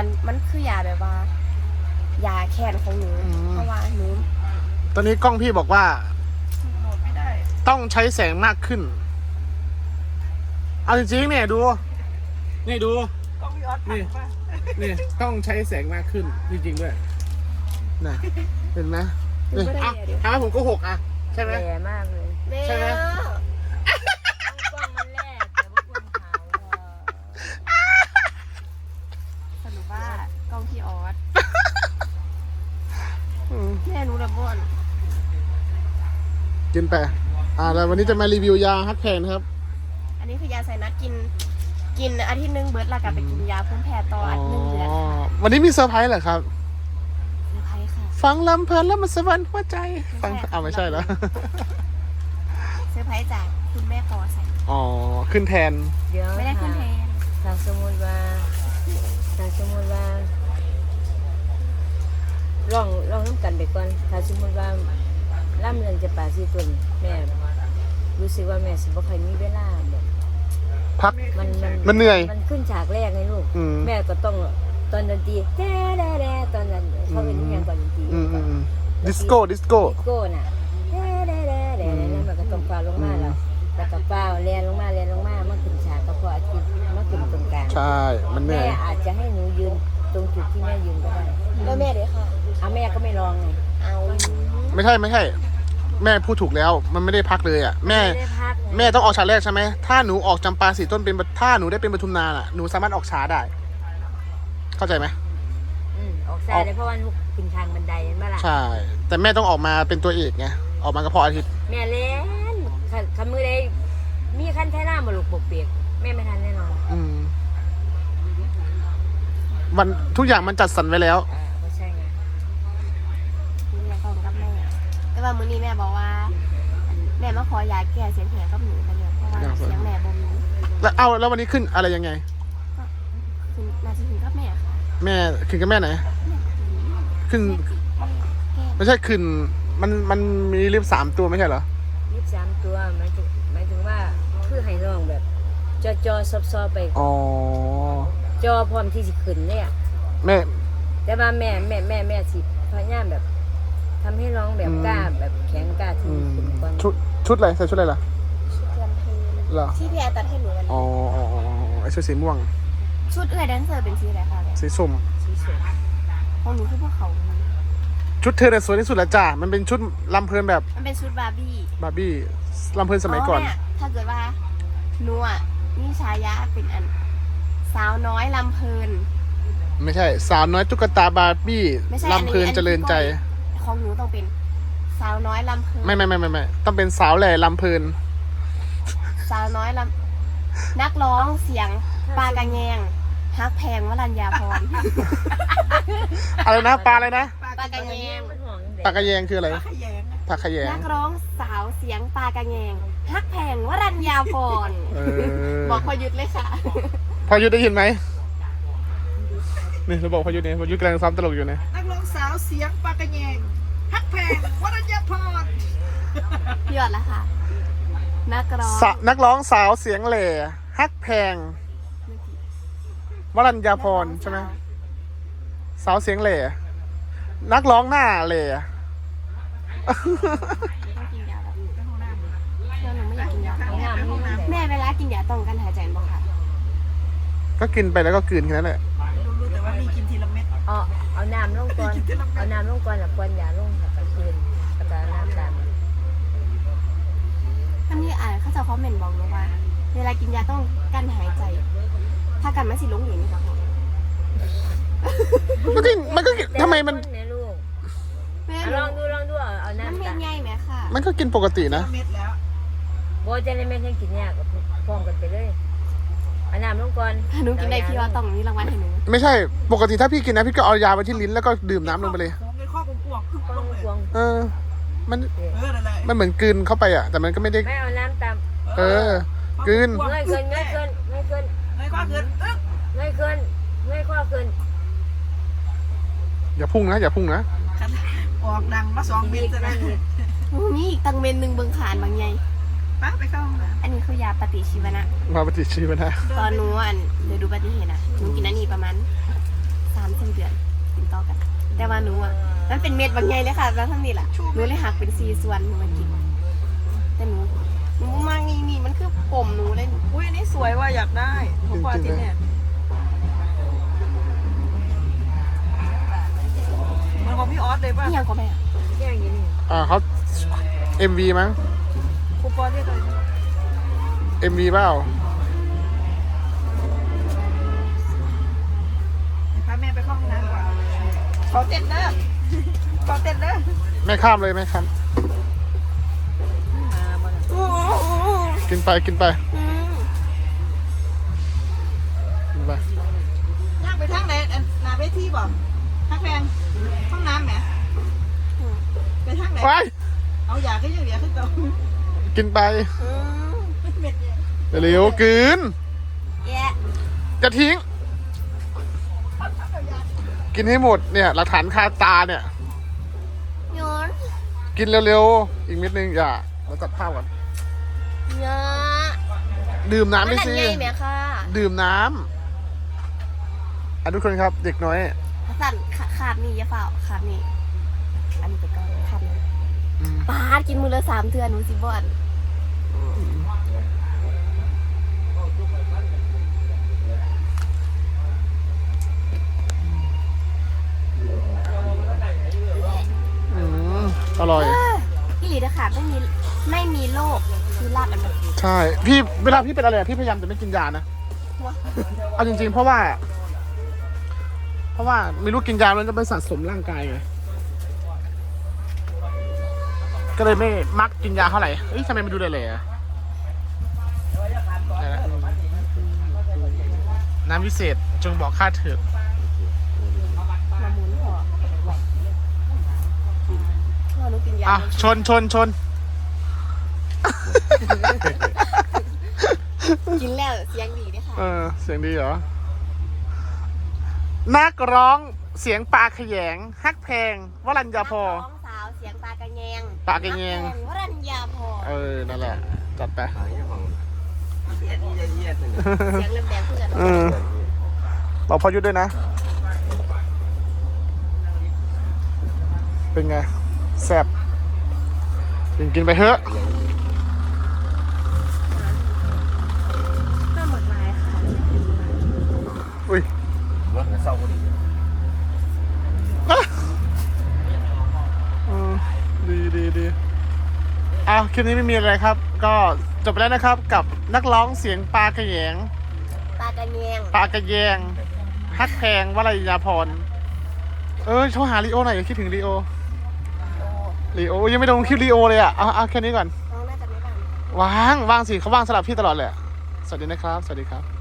มันมันคือยาแบบว่า ยาแค้นของหนูอืม เพราะว่าหนูตอนนี้กล้องพี่บอกว่าโหลดไม่ได้ต้องใช้แสงมากขึ้น เอาจริงๆเนี่ยดู นี่ดู กล้องพี่ออสนี่นี่ต้องใช้แสงมากขึ้น จริงๆด้วยน่ะเห็นไหมนี่อะถามว่าผมโก็หกอะใช่ไหม แย่มากเลย แม่ใช่ไหมกล้องมันแรกแต่ว่าคนขาวอะ สรุปว่ากล้ องพี่ออสอืมแม่หนูระบนกินไปอ่าแล้ววันนี้จะมารีวิวยาฮักแพนนะครับ อันนี้คือยาไซนัสกิน กินอาทิตย์หนึงเบิร์ดแล้วกลับไปกินยาภูมิแพ้ต่ออาทิตย์หนึงเดือนอ๋อวันนี้มีเซอร์ไพรส์เหรอครับเซอร์ไพรส์ค่ะฟังลำเพลินแล้วมันสวรรค์หัวใจ ฟังไม่ใช่อ้าวไม่ใช่แล้วเซอร์ไพรส์จากคุณแม่ปอใส่อ๋อขึ้นแทน เดี๋ยวไม่ได้ขึ้นแทนถ้าสมมติว่าถ้าสมมติว่า ลองลองน้ำกันไปก่อน ถ้าสมมติว่าล่ำเรื่องจะป่าซีตุนแม่ รู้สึกว่าแม่สิบ่ค่อยมีเวลาแบบพัก มันมันมันเหนื่อย มันขึ้นฉากแรกไงลูก อืม แม่ก็ต้องตอนดนตรีแด่แด่แด่ตอนนั้นเขาเป็นยังก่อนดนตรีอืมอืมอืมดิสโก้ดิสโก้ดิสโก้น่ะแด่แด่แด่แด่แล้วมันก็ต้องฟ้าลงมาแล้วแล้วก็ฟ้าเรียนลงมาเรียนลงมามาขึ้นฉากก็พออาทิตย์มาขึ้นตรงกลาง ใช่ มันเหนื่แม่อย อาจจะให้หนูยืนตรงจุดที่แม่ยืนก็ได้แล้วแม่เดี๋ยว ลองไงเอาไม่ใช่ไม่ใช่ แม่พูดถูกแล้วมันไม่ได้พักเลยอะแม่ ไม่ได้พักไงแม่ต้องออกฉากแรกใช่ไหม ถ้าหนูออกจำปาสีต้นเป็นถ้าหนูได้เป็นปทุมนาอะ หนูสามารถออกช้าได้ เข้าใจไหม อืมออกซ้ายเลยเพราะว่าลูกขึ้นทางบันไดเห็นไหมล่ะ ใช่ แต่แม่ต้องออกมาเป็นตัวเอกไง ออกมาก็เพราะอาทิตย์ แม่เล่นคันคันมือได้มีคันไทยหน้ามาลูกบกเปียกแม่ไม่ทันแน่นอนอืม วันทุกอย่างมันจัดสรรไว้แล้ว อ่าก็ใช่ไง นี่แม่กล้องกับแม่ แต่ ว่ามื้อนี้แม่บอกว่า แม่มาขอยาแก้เสียงแหบกับหนูไปเลยเพราะว่าเสียงแม่บ่มีแล้วเอาแล้ววันนี้ขึ้นอะไรยังไงคือน่าจะถึงกับแม่ค่ะแม่ขึ้นกับแม่ไหน ขึ้นแก้ไม่ใช่ขึ้น มันมันมีลิฟต์สามตัวไม่ใช่เหรอ ยี่สิบสามตัวหมายถึงหมายถึงว่าคือให้น้องแบบ จอจอซอบซอไป อ๋อ จอพร้อมที่สิขึ้นเนี่ยแม่แต่ว่าแม่แม่แม่แม่สิพยายามแบบทำ ให้น้องแบบอืมกล้าแบบแข็งกล้าอืที่มขึ้นก่อนชุดชุดอะไรใส่ชุดอะไรล่ะเตรียมเพลงเหรอที่พี่แอร์ตัดให้หนูวันอ๋นี้ออ๋ออ๋ออ๋อไอชุดสีม่วง ชุดเอื้อยแดนเซอร์เป็นสีอะไรคะเนี่ยสีส้มสีสวยของหนูคือพวกเขา ชุดเธอเนี่ยสวยที่สุดแล้วจ้ามันเป็นชุดลำเพลินแบบมันเป็นชุดบาร์บี้บาร์บี้ลำเพลินสมัยก่อนแถ้าเกิดว่าหนูอะนี่ฉายาเป็นอัน สาวน้อยลำเพลิน ไม่ใช่ สาวน้อยตุ๊กตาบาร์บี้ไม่ใช่ลำเพลินอันนี้เจริญใจ ของหนูต้องเป็นสาวน้อยลำเพลินไม่ไม่ไม่ไม่ไม่ต้องเป็นสาวแหล่ลำเพลินสาวน้อยลำนักร้องเสียงปลากระแยงฮักแพงวรัญญาพรอะไรนะปลาอะไรนะปลากระแยงมันห่วงเด็กปลากระแยงคืออะไรปลาขยงนักร้องสาวเสียงปลากระแยงฮักแพงวรัญญาพรเออบอกพอยุดเลยค่ะ พอยุทธได้ยินไหม นี่เราบอกพอยุทธเนี่ยพอยุทธกำลังซ้อมตลกอยู่เนี่ยนักร้องสาวเสียงปากกระแยงฮักแพงวรัญญาพรพี่ยอดละค่ะนักร้องสะนักร้องสาวเสียงแหล่ฮักแพงวรัญญาพรใช่ไหมสาวเสียงแหล่นักร้องหน้าแหล่ต้องกินยาแบบเดี๋ยวหนูไม่อยากกินยาห้องน้ำห้องน้ำแม่เวลากินยาต้องกันหายใจบ่ค่ะก็กินไปแล้วก็กลืนแค่นั้นแหละ น้ำลงก่อนเอาน้ำลงก่อนแล้วควนยาลงแล้วก็คืนแล้วก็น้ำตามอันนี้อ่านเขาจะคอมเมนต์บอกหนูว่า เวลากินยาต้องกั้นหายใจ ถ้ากันไม่สิลงอย่างนี้ค่ะมันก็มันก็ทำไมมันแต่ละคเนี่ยลูกแม่เอาหลนูองดูลองดูเอาเอาน้ำน้ำเม็ตาดมใหญ่ไหมค่ะมันก็กินปกตินะ เม็ดแล้ว โบเจลเมนให้กินยากพร้อมกันไปเลย เอาน้ำลงก่อนหนูกินได้พี่ว่าต้องมีรางวัลให้หนูไม่ใช่ปกติถ้าพี่กินนะพี่ก็เอายาไปที่ลิ้นแล้วก็ดื่มน้ำลงไปเลยของในข้อกวงๆพึ่งก็ลลงงเลยควงเออ มันเออนั่นแหละมันเหมือนกลืนเข้าไปอะ แต่มันก็ไม่ได้ ไม่เอาน้ำตามเออกลืน เงยขึ้นเงยขึ้นเงยขึ้นในข้อเกินอึ๊กเงยขึ้นเงยข้อขึ้นอย่าพุ่งนะ อย่าพุ่งนะ ออกดังมาสองเม็ดีดกัจะนนะอีกหนูมีอีกตังเมนหนึ่งเบิงขานบางไงป้า ไปเข้าห้องน้อันนี้คือยาปฏิชีวนะ มาปฏิชีวนะ ตอนหนูอันเดี๋ยวดูปฏิเหตุนะหนูกินอันนี้ประมาณสกัน แต่ว่าหนูอะมันเป็นเม็ดบางใหญ่เลยค่ะแล้วทั้งนี้แหละหนูเลยหักเป็นสี่ส่วนหนูมากินแต่หนูหนูมากนี่นี่มันคือปมหนูเลยอุ้ยอันนี้สวยว่ะอยากได้ของปาทิตย์เนี่ยมันของพี่ออสเลยป่ะนี่ยังก็แม่แย่งอยู่นี่อ่าเขา MV มั้งครูปอเรียกอะไร นะ MV เปล่าพาแม่ไปเข้าห้องน้ำก่อนขอเต้นเด้อขอเต้นเด้อไม่ข้ามเลยไม่ข้ามมาบ่น่ะอู้อู้อู้กินไปกินไปอืมกินไปย่างไปทางไหนอันหนาเวทีบ่ทักแพงห้องน้ำแหมไปทางไหนไปเอาอยากขึ้นอย่างเดียวขึ้นต่อกินไปอืมเม็ด เนี่ยเร็วๆกินแย่จะทิ้ง กินให้หมดเนี่ยหลักฐานคาตาเนี่ยโยนกินเร็วๆอีกนิดนึงอย่าเราตัดภาพก่อนเยอะดื่มมันน้ำไม่นั่นสิไงแม่ค่ะดื่มน้ำอะทุกคนครับเด็กน้อย สั่นขาขาดนี่อยาเปล่าขาดนี่ อันนี้ไปก่อนขาดนี่อืม ปาดกินมือละสามเทือนหนูสิบอน ใช่ พี่เวลาพี่เป็นอะไรอะพี่พยายามจะไม่กินยานะวะเอาจริง ๆ เพราะว่า เพราะว่าไม่รู้กินยาแล้วจะไปสะสมร่างกายไง ก็เลยไม่มักกินยาเท่าไหร่เอ้ยทำไมมันดูเลยๆอะน้ำวิเศษจงบอกข้าเถิดมาหมุนพอพ่อหนูกินยาอะ ชนชนชน กินแล้วเสียงดีด้วยค่ะ เออ เสียงดีเหรอ นักร้องเสียงปลาขยงฮักแพงวรัญญาพอนักร้องสาวเสียงปลากระแยงปลากระแยง นักร้อวรัญญาพอเออ นั่นแหละ จัดไปเสียงเริ่มแดงขึ้นกันเออบอกพอยุดด้วยนะ เป็นไง แซ่บกินกินไปเถอะก็หมดลายค่ะ อุ้ย ว่าเศร้าพอดี เออดีดีดีอ่ะคลิปนี้ไม่มีอะไรครับ ก็จบไปแล้วนะครับกับนักร้องเสียงปลากระแยงปลากระแยงปลากระแยงฮักแพงวลัยยาพร เออโทรหาลีโอหน่อยอย่าคิดถึงลีโอโอ้ลีโอยังไม่ลงคลิปลีโอเลยอะเอาเอาแค่นี้ก่อนน้องน่าจะไม่ดังว่างว่างสิเขาว่างสลับพี่ตลอดเลยอะสวัสดีนะครับ สวัสดีครับ